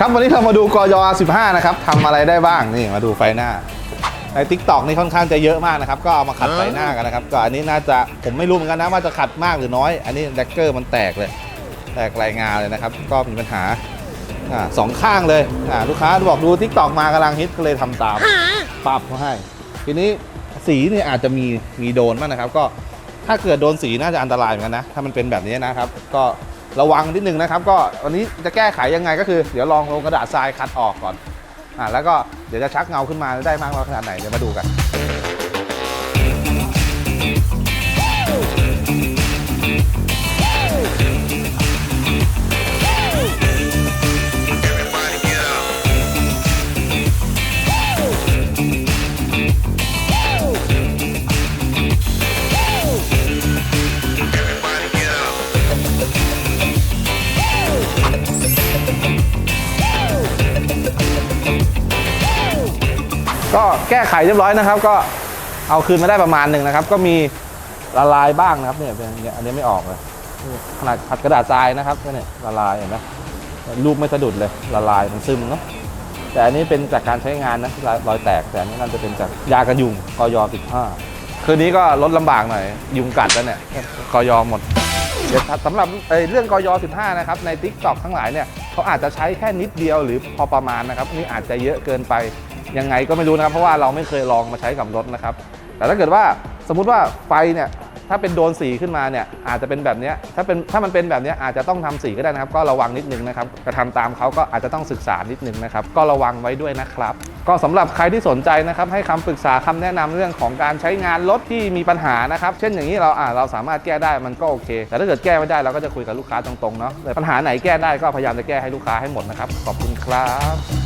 ครับวันนี้เรามาดูกย15 นะครับทำอะไรได้บ้างนี่มาดูไฟหน้า ใน t ิ k t o k นี่ค่อนข้างจะเยอะมากนะครับ ก็เอามาขัดไฟหน้ากันนะครับ ก็อันนี้น่าจะผมไม่รู้เหมือนกันนะว่าจะขัดมากหรือน้อย อันนี้แดกเกอร์มันแตกเลย แตกรายงานเลยนะครับ ก็มีปัญหาอ่าสองข้างเลยอ่าลูกค้าบอกดู t ิ k t o k มากำลังฮิตก็เลยทำตามปรับเขาให้ ทีนี้สีเนี่ยอาจจะมีมีโดนบ้างนะครับ ก็ถ้าเกิดโดนสีน่าจะอันตรายเหมือนกันนะ ถ้ามันเป็นแบบนี้นะครับ ก็ ระวังนิดนึงนะครับ ก็วันนี้จะแก้ไขยังไงก็คือ เดี๋ยวลองลงกระดาษทรายคัดออกก่อนอ่าแล้วก็เดี๋ยวจะชักเงาขึ้นมาได้มากน้อยขนาดไหนเดี๋ยวมาดูกัน ก็แก้ไขเรียบร้อยนะครับ ก็เอาคืนมาได้ประมาณหนึ่งนะครับ ก็มีละลายบ้างนะครับเนี่ยเป็นอย่างเงี้ยอันนี้ไม่ออกเลยขนาดขัดกระดาษทรายนะครับเนี่ยละลายเห็นไหมรูปไม่สะดุดเลยละลายมันซึมเนาะแต่อันนี้เป็นจากการใช้งานนะรอยแตกแต่อันนี้น่าจะเป็นจากยากันยุงกย15คืนนี้ก็ลดลำบากหน่อย ยุงกัดแล้วเนี่ยกยหมดเดี๋ยวสำหรับเเรื่องกย15 นะครับ ใน t ิ k t o k ทั้งหลายเนี่ยเขาอาจจะใช้แค่นิดเดียวหรือพอประมาณนะครับ นี่อาจจะเยอะเกินไป ยังไงก็ไม่รู้นะครับ เพราะว่าเราไม่เคยลองมาใช้กับรถนะครับ แต่ถ้าเกิดว่าสมมุติว่าไฟเนี่ยถ้าเป็นโดนสีขึ้นมาเนี่ยอาจจะเป็นแบบนี้ถ้าเป็นถ้ามันเป็นแบบนี้อาจจะต้องทำสีก็ได้นะครับ ก็ระวังนิดนึงนะครับกระทำตามเขาก็อาจจะต้องศึกษานิดนึงนะครับ ก็ระวังไว้ด้วยนะครับ ก็สำหรับใครที่สนใจนะครับให้คำปรึกษาคำแนะนำเรื่องของการใช้งานรถที่มีปัญหานะครับ เช่นอย่างนี้เราอ่าเราสามารถแก้ได้มันก็โอเค แต่ถ้าเกิดแก้ไม่ได้เราก็จะคุยกับลูกค้าตรงๆเนาะแต่ปัญหาไหนแก้ได้ก็พยายามจะแก้ให้ลูกค้าให้หมดนะครับขอบคุณครับ